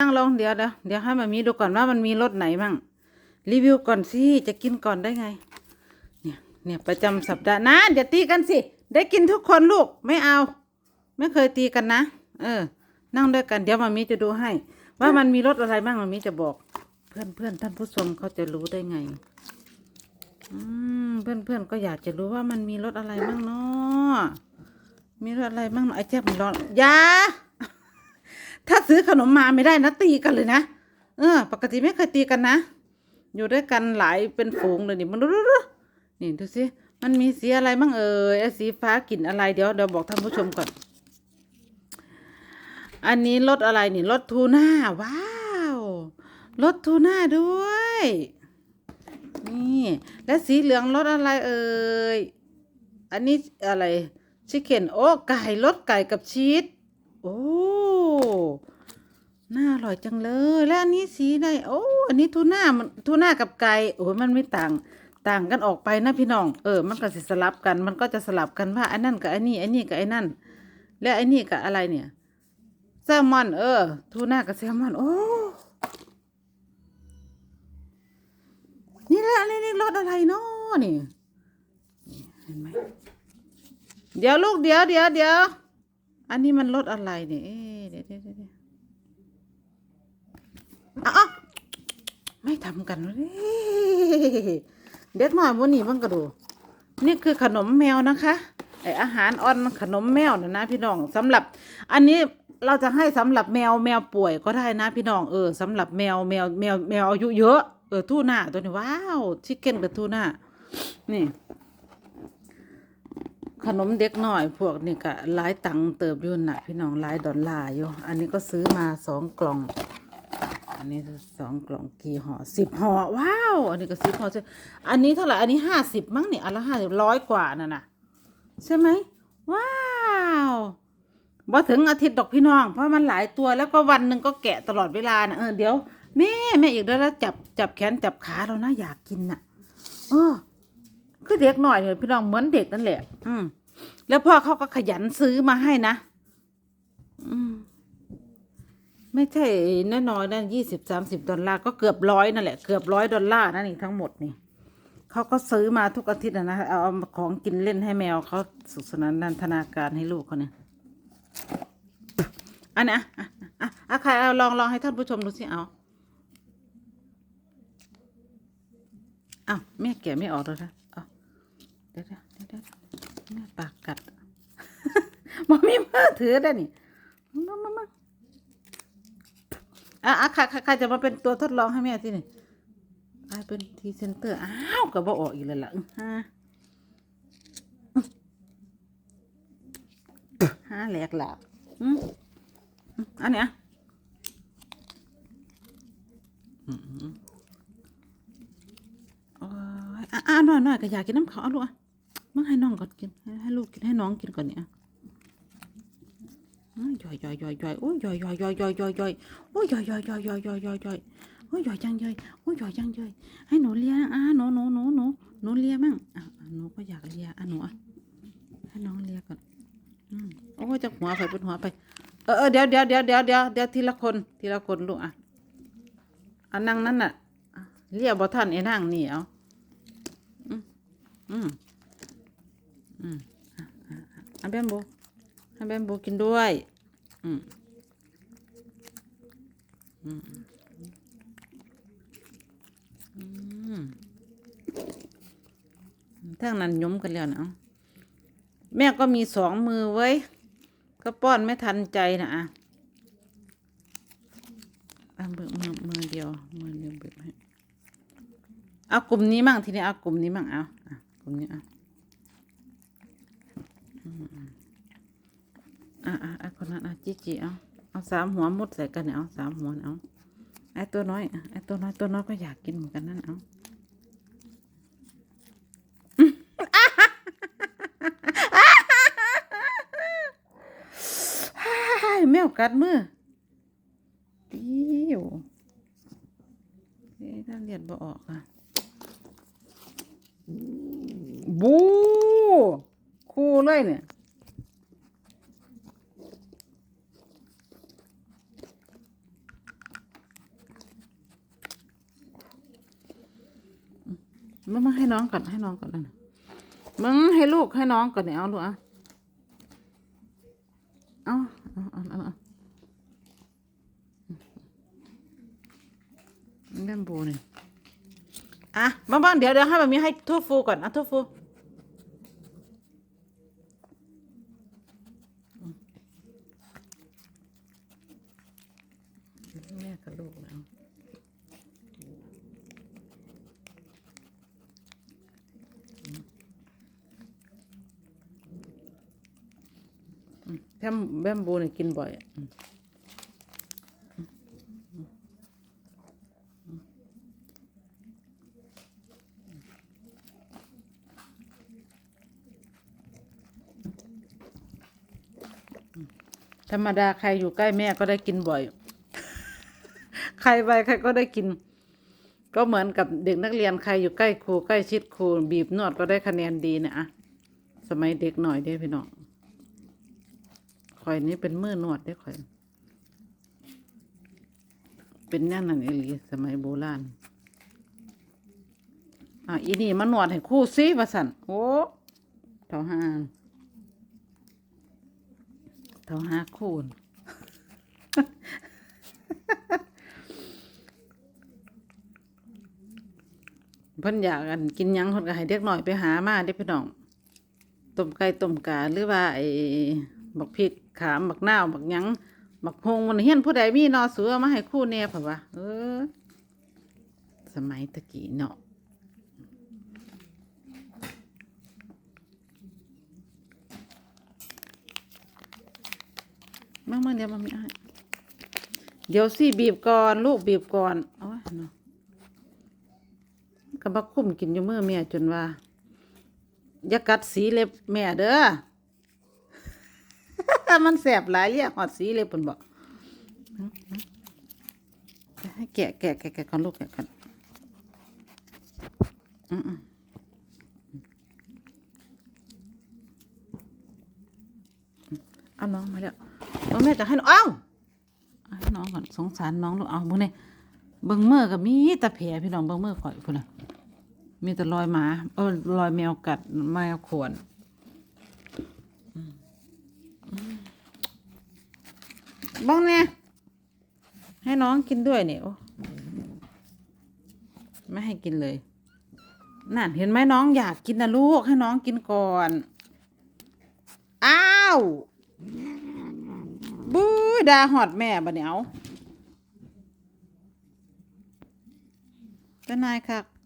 นั่งลงเดี๋ยวเดี๋ยวเดี๋ยวให้มามีดูก่อนว่ามันมีรสไหนมั่งรีวิวก่อนสิจะกินก่อนได้ไง เนี่ยเนี่ยประจำสัปดาห์นะอย่าตีกันสิ ได้กินทุกคนลูกไม่เอา ไม่เคยตีกันนะ เออ นั่งด้วยกันเดี๋ยวมามีจะดูให้ ว่ามันมีรสอะไรบ้างมามีจะบอก เพื่อนเพื่อนท่านผู้ชมเขาจะรู้ได้ไง อืมเพื่อนเพื่อนก็อยากจะรู้ว่ามันมีรสอะไรบ้างเนาะมีรสอะไรบ้างไอ้แจ๊บมันร้อนยา ถ้าซื้อขนมมาไม่ได้นะตีกันเลยนะเออ ปกติไม่เคยตีกันนะ อยู่ด้วยกันหลายเป็นฝูงเลยนี่มันดูดูดูนี่ดูสิมันมีสีอะไรบ้างเอ่ยไอสีฟ้ากลิ่นอะไรเดี๋ยวเดี๋ยวบอกท่านผู้ชมก่อน อันนี้รสอะไรนี่รสทูน่าว้าวรสทูน่าด้วย นี่ และสีเหลืองรสอะไรเอ่ยอันนี้อะไรชิคเก้นโอ้ไก่รสไก่กับชีสโอ้ น่าอร่อยจังเลย แล้วอันนี้สีไหนโอ้อันนี้ทูน่ามันทูน่ากับไก่โอ้ยมันไม่ต่างต่างกันออกไปนะพี่น้อง เออ มันก็สิสลับกัน มันก็จะสลับกันว่าไอ้นั่นกับไอ้นี่ไอ้นี่กับไอ้นั่น และไอ้นี่กับอะไรเนี่ยแซลมอน เออ ทูน่ากับแซลมอน โอ้นี่แหละนี่นี่รสอะไรเนาะนี่นี่เห็นไหมเดี๋ยวลูกเดี๋ยวเดี๋ยวเดี๋ยว อันนี้มันรสอะไรเนี่ยเดี๋ยวเดี๋ยวเดี๋ยวอ้าวไม่ทำกันเลยเด็กหน่อยวันนี้มันก็ดู นี่คือขนมแมวนะคะไออาหารอ่อนขนมแมวนะนะพี่น้องสำหรับ อันนี้เราจะให้สำหรับแมวแมวป่วยก็ได้นะพี่น้องเออสำหรับแมวแมวแมวแมวอายุเยอะเออทูน่าตัวนี้ว้าวชิคเก้นกับทูน่านี่ ขนมเด็กหน้อยพวกนี่ก็หลายตังเติบอยู่น่ะพี่น้องหลายดอลลาร์อยู่อันนี้ก็ซื้อมาสองกล่อง อันนี้สองกล่องกี่ห่อสิบห่อว้าว อันนี้ก็สิบห่อใช่อันนี้เท่าไหร่อันนี้ห้าสิบมั้งเนี่ยอันละห้าสิบร้อยกว่าน่ะนะใช่ไหมว้าวบ่ถึงอาทิตย์ดอกพี่น้อง เพราะมันหลายตัวแล้วก็วันหนึ่งก็แกะตลอดเวลานะเออเดี๋ยวแม่แม่อีกแล้วแล้วจับจับแขนจับขาเรานะอยากกินน่ะ เออ คือเด็กหน่อยเนี่ยพี่น้องเหมือนเด็กนั่นแหละ อืม แล้วพ่อเขาก็ขยันซื้อมาให้นะ อืม ไม่ใช่น้อยๆนยี่สิบสามสิบดอลลาร์ก็เกือบร้อยนั่นแหละ เกือบร้อยดอลลาร์นั่นนี่ทั้งหมดนี่เขาก็ซื้อมาทุกอาทิตย์นะนะเอาเอาของกินเล่นให้แมวเขาสุขสนานนันทนาการให้ลูกเขาเนี่ยอันนี้อะอะอะอะใครเอาลองลองให้ท่านผู้ชมดูสิเอาอ้าวแม่แกะไม่ออกแล้วนะเอาเดี๋ยวเดี๋ยวเดี๋ยวเดี๋ยวแม่ปากกัดมมีมือถือได้นี่มามามาอะอะครใครใครจะมาเป็นตัวทดลองให้แม่ที่นี่ใครเป็นทีเซนเตอร์ อ้าวก็บ่ออกอีกแล้วล่ะอื้อฮะแหลกหลาบอืมอันเนี้ยอืมอืมโอ้ยอะอะหน่อยหน่อยก็อยากกินน้ำเขาเอาลูกอะ มึงให้น้องก่อนกินให้ให้ลูกกินให้น้องกินก่อนเนี่ยอะย่อยย่อยย่อยย่อยโอ้ยย่อยย่อยย่อยย่อยย่อยย่อยโอ้ยย่อยย่อยย่อยย่อยย่อยย่อยย่อยโอ้ยย่อยจังย่อยโอ้ยย่อยจังย่อยให้หนูเลียอะหนูหนูหนูหนูหนูเลียมั่งอะอะหนูก็อยากเลียอะหนูอะให้น้องเลียก่อนอืมโอ้ยจากหัวไปเป็นหัวไปเออเดี๋ยวเดี๋ยวเดี๋ยวเดี๋ยวเดี๋ยวเดี๋ยวทีละคนทีละคนลูกอะอันนั่งนั่นน่ะอะเรียบ่ท่านไอ้นั่งนี่เอาอืมอืม อืมอะแบมโบให้แบมโบกินด้วยอืมอืมอืมทั้งนั้นยมกันแล้วนะแม่ก็มีสองมือไว้ก็ป้อนไม่ทันใจนะอะอะมือมือมือเดียวมือเดียวเบิดให้เอากลุ่มนี้มั่งทีนี้เอากลุ่มนี้มั่งเอากลุ่มนี้เอาอืมอืม อะอะอะคนนั้นอะจิจิเอาเอาสามหัวมุดใส่กันเนี่ยเอาสามหัวเนี่ยเอาไอ้ตัวน้อยไอ้ตัวน้อยตัวน้อยก็อยากกินเหมือนกันนั่นเอาอ้ยแมวกัดมือปิ้วเอ๊ะน่าเรียนบ่ออกอะบูคู่เลยเนี่ย มึงมึงให้น้องก่อนให้น้องก่อนนะมึงให้ลูกให้น้องก่อนเนี่ยเอาลูกอะเอาเอาเอาเอาเอาเล่นบูนี่อะบ้างบ้างเดี๋ยวเดี๋ยวให้แบบนี้ให้ทุ่ฟูก่อนอะทุ่ฟูแม่กับลูกแล้ว แค่แบมบูเนี่ยกินบ่อยธรรมดาใครอยู่ใกล้แม่ก็ได้กินบ่อย ใครไปใครก็ได้กิน ก็เหมือนกับเด็กนักเรียนใครอยู่ใกล้ครูใกล้ชิดครูบีบนวดก็ได้คะแนนดีนะอะสมัยเด็กหน่อยเด้พี่น้อง ข่อยนี้เป็นมือนวดได้ข่อย เป็นแน่นนั่นเอหลีสมัยโบราณอะอีนี่มานวดให้คู่ซิว่าสันโอ้เท่าห้าเท่าห้าคูณเพิ่นอยากกันกินยังคนก็ให้เด็กหน่อยไปหามาเด้อพี่น้องต้มไก่ต้มกาหรือว่าไอ บักพริกขามบักนาวบักหยังบักพงมันเฮียนผู้ใดมีนอสือมาให้คู่แน่เผ่าวะเออ สมัยตะกี้เนาะมามาเดี๋ยวมามีอ้ายเดี๋ยวสิบีบก่อนลูกบีบก่อนเอาไว้เนาะก็บักคุ้มกินอยู่มือเมียจนว่าอย่ากัดสีเล็บแม่เด้อ มันแสบหลายเรียกหอดสีเล็บเพิ่นบอกให้แกะแกะแกะแกะก่อนลูกแกะก่อนอืมเอาน้องมาแล้วน้องแม่จะให้น้องเอ้าให้น้องก่อนสงสารน้องลูกเอาเบิ่งนี่เบิ่งมือกับมีต่แผลพี่น้องเบิ่งมือข่อยพุ่นน่ะมีแต่รอยหมาเออรอยแมวกัดแมวข่วนอืมอืม บ้องเนี่ยให้น้องกินด้วยเนี่ยโอ้ไม่ให้กินเลยนั่นเห็นไหมน้องอยากกินนะลูกให้น้องกินก่อนอ้าวบู้ดาหอดแม่บะเนียเอาเจ้านายค่ะ